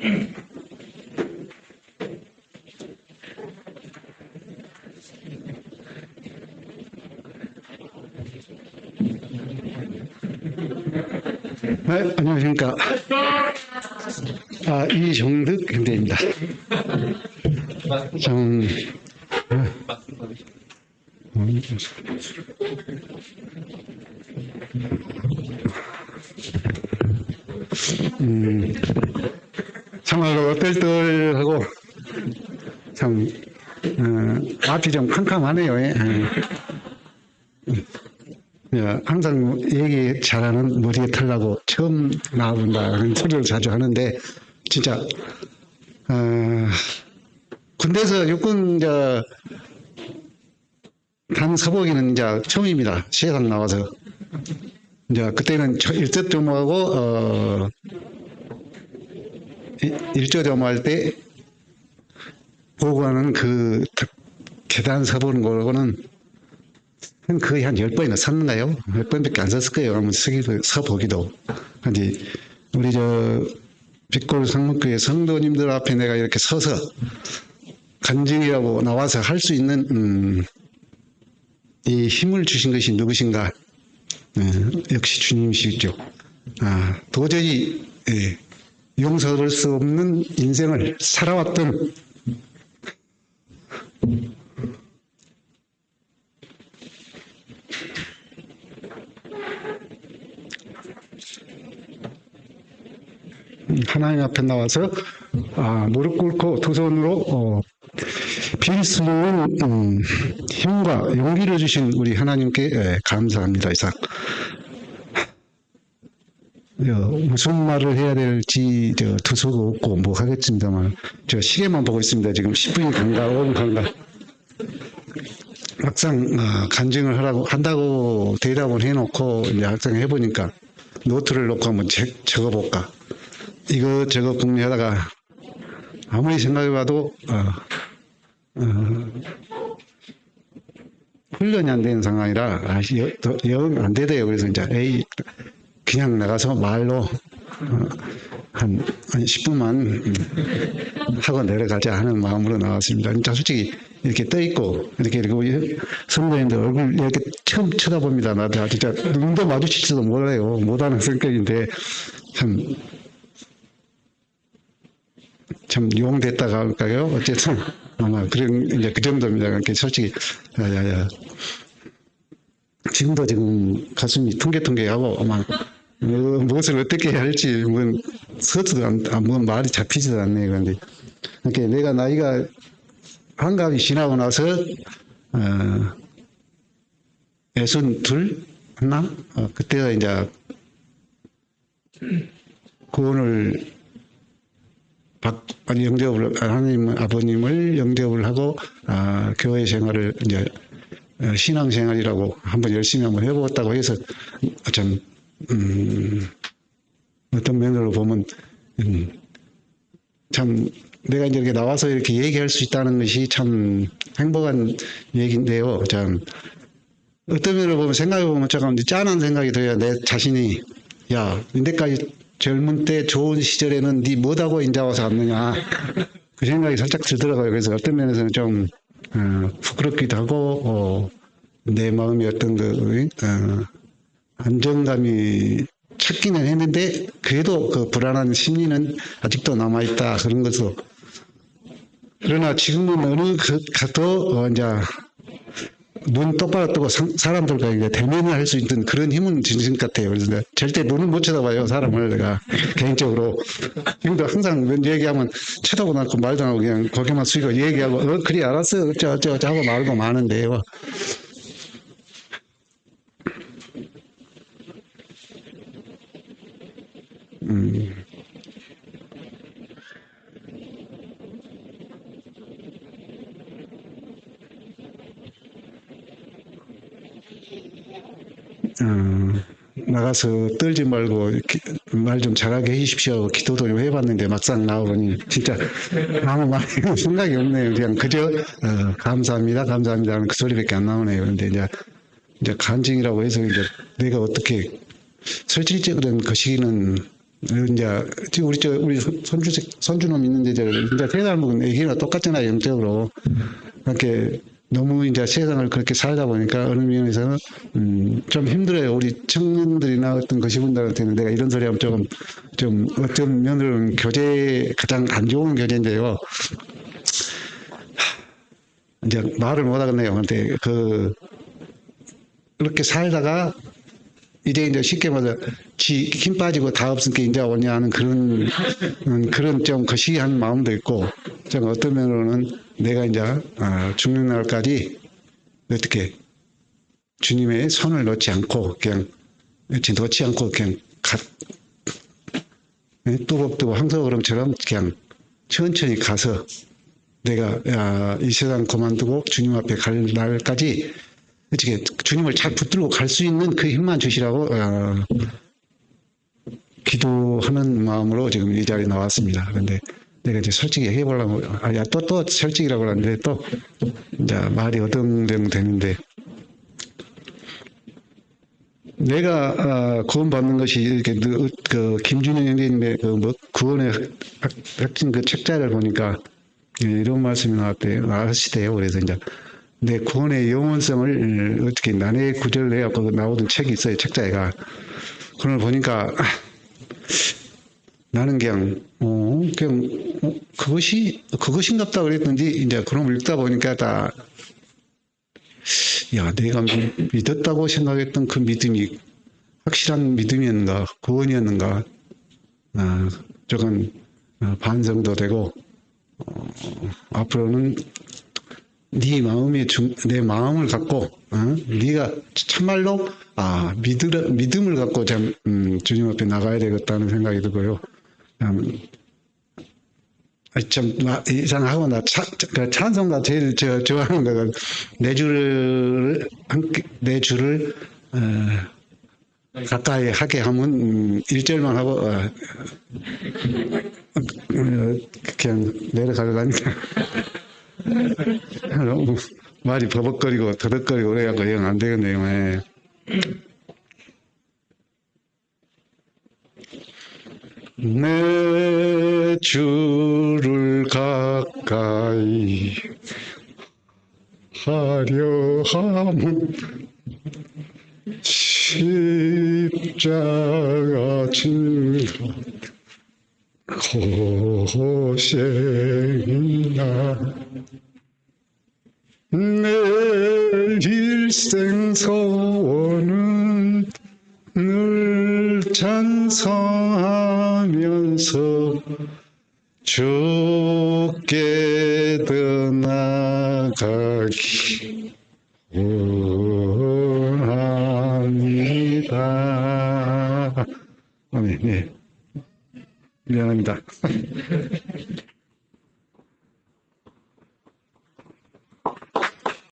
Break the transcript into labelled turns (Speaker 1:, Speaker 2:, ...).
Speaker 1: 네, 안녕하십니까. 아, 이정득 현대입니다. 정, 음, 참말로 뜰뜰하고 참 어, 앞이 좀 캄캄하네요. 예. 예, 항상 얘기 잘하는 머리에 털나고 처음 나와본다 그런 소리를 자주 하는데 진짜 어, 군대에서 육군 저 단서복이는 이제 처음입니다. 시해상 나와서 이제 그때는 저 일제 조무하고 어, 일- 일조 조무할 때 보고하는 그 계단 서보는 거는 한 거의 한 열번이나 섰나요? 몇 번밖에 안 섰을 거예요. 아무 서기도, 서보기도. 근데 우리 저 빛골 상목교회 성도님들 앞에 내가 이렇게 서서 간증이라고 나와서 할 수 있는 음, 이 힘을 주신 것이 누구신가? 예, 역시 주님이시죠. 아, 도저히 예, 용서할 수 없는 인생을 살아왔던 하나님 앞에 나와서 아, 무릎 꿇고 두 손으로 어, 빌수 있는 음, 힘과 용기를 주신 우리 하나님께 예, 감사합니다. 이상 어, 무슨 말을 해야 될지 저, 두서가 없고 뭐 하겠습니다만 저 시계만 보고 있습니다. 지금 10분이 간가 5분 간가 막상 어, 간증을 하라고 한다고 대답을 해놓고 이제 막상 해보니까 노트를 놓고 한번 책 적어볼까 이거 저거 궁리하다가 아무리 생각해봐도 어, 어, 훈련이 안 되는 상황이라 아, 영 안 되대요. 그래서 이제 에이 그냥 나가서 말로 어, 한, 한 10분만 음, 하고 내려가자 하는 마음으로 나왔습니다. 진짜 솔직히 이렇게 떠 있고 이렇게 이렇게 선배님들 얼굴 이렇게 처음 쳐다봅니다. 나도 진짜 눈도 마주치지도 몰라요. 못하는 성격인데 참 참 용됐다가 할까요? 어쨌든 아마 그런 이제 그 정도입니다. 그러니까 솔직히 야 야 야 지금도 지금 가슴이 퉁게퉁게하고 아 마 어, 무엇을 어떻게 해야 할지 뭐 서투도 안, 아, 뭐 말이 잡히지도 않네요. 그런데 그러니까 내가 나이가 한갑이 지나고 나서 어, 예순 둘 했나? 어, 그때가 이제 구원을 박, 아니, 영접을, 하나님 아버님을 영접을 하고, 아, 교회 생활을 이제, 어, 신앙 생활이라고 한번 열심히 한번 해보았다고 해서, 참, 음, 어떤 면으로 보면, 음, 참, 내가 이제 이렇게 나와서 이렇게 얘기할 수 있다는 것이 참 행복한 얘기인데요. 참, 어떤 면으로 보면 생각해 보면 조금 짠한 생각이 들어요. 내 자신이 야 인데까지 젊은 때 좋은 시절에는 네 뭐다고 인자 와서 왔느냐 그 생각이 살짝 들더라고요. 그래서 어떤 면에서는 좀 어, 부끄럽기도 하고 어, 내 마음이 어떤 그 어, 안정감이 찾기는 했는데 그래도 그 불안한 심리는 아직도 남아 있다 그런 것으로 그러나 지금은 어느 그 가도 어, 이제 눈 똑바로 뜨고 상- 사람들과 이제 대면을 할 수 있는 그런 힘은 진신 같아요. 그래서 절대 눈을 못 쳐다봐요. 사람을 내가 개인적으로. 지금도 항상 뭔 얘기하면 쳐다보도 않고 말도 안 하고 그냥 고개만 숙이고 얘기하고 어 그래 알았어 어쩌 어쩌 어쩌 하고 말고 마는데요. 어, 나가서 떨지 말고 말 좀 잘하게 해주십시오. 기도도 좀 해봤는데 막상 나오더니 진짜 아무 말 생각이 없네요. 그냥 그저 어, 감사합니다, 감사합니다 하는 그 소리밖에 안 나오네요. 근데 이제 이제 간증이라고 해서 이제 내가 어떻게 그 시기는 이제 지금 우리 저 우리 손- 손주 손주놈 있는데 저 이제 세 살 먹은 애기나 똑같잖아요 영적으로 그렇게 너무 이제 세상을 그렇게 살다 보니까 어느 면에서는 음, 좀 힘들어요. 우리 청년들이나 어떤 거시분들한테는 내가 이런 소리 하면 조금 좀 어떤 면으로는 교제 가장 안 좋은 교제인데요. 이제 말을 못 하겠네요. 근데 그 그렇게 살다가 이제 이제 쉽게 말해 지힘 빠지고 다 없으니까 이제 오냐 하는 그런 음, 그런 좀 거시기한 마음도 있고 좀 어떤 면으로는 내가 이제 아, 죽는 날까지 어떻게 주님의 손을 놓지 않고 그냥 놓지 않고 그냥 가, 예, 뚜벅뚜벅 황소걸음처럼 그냥 천천히 가서 내가 야, 이 세상 그만두고 주님 앞에 갈 날까지 어떻게 주님을 잘 붙들고 갈 수 있는 그 힘만 주시라고 어, 기도하는 마음으로 지금 이 자리에 나왔습니다. 그런데 내가 이제 솔직히 해보려고 아야 또 또 솔직이라고 하는데 또 이제 말이 어등대등 되는데 내가 어, 구원 받는 것이 이렇게 그, 그 김준영 형제님의 그 뭐 구원의 학- 핵심 그 책자를 보니까 예, 이런 말씀이 나왔대요. 아시대요. 그래서 이제 내 구원의 영원성을 어, 어떻게 난해 구절을 해갖고 나오던 책이 있어요. 책자에가. 그걸 보니까 아, 나는 그냥 어 그냥 어, 그것이 그것인갑다 그랬는지 이제 그런 걸 읽다 보니까 다 야, 내가 믿- 믿었다고 생각했던 그 믿음이 확실한 믿음이었는가, 구원이었는가, 아, 조금 어, 반성도 되고, 어, 앞으로는 네 마음의 중, 내 마음을 갖고, 어? 네가 참말로 아 믿으 믿음을 갖고 참 음, 주님 앞에 나가야 되겠다는 생각이 들고요. 참, 아, 참 나- 이상하고 나 차, 그 찬송가 제일 저 좋아하는 거가 내 주를 함께 내 주를 어, 가까이 하게 하면 음, 1절만 하고 어, 어, 그냥 내려가려니까 너무 말이 버벅거리고 더덕거리고 그래갖고 영 안 되겠네요. 예. 내 주를 가까이 하려 함은 십자가 진가 고생이나 내 일생 소원은 늘 찬성하면서 주께 떠나가기 원합니다. 아멘. 네. 미안합니다.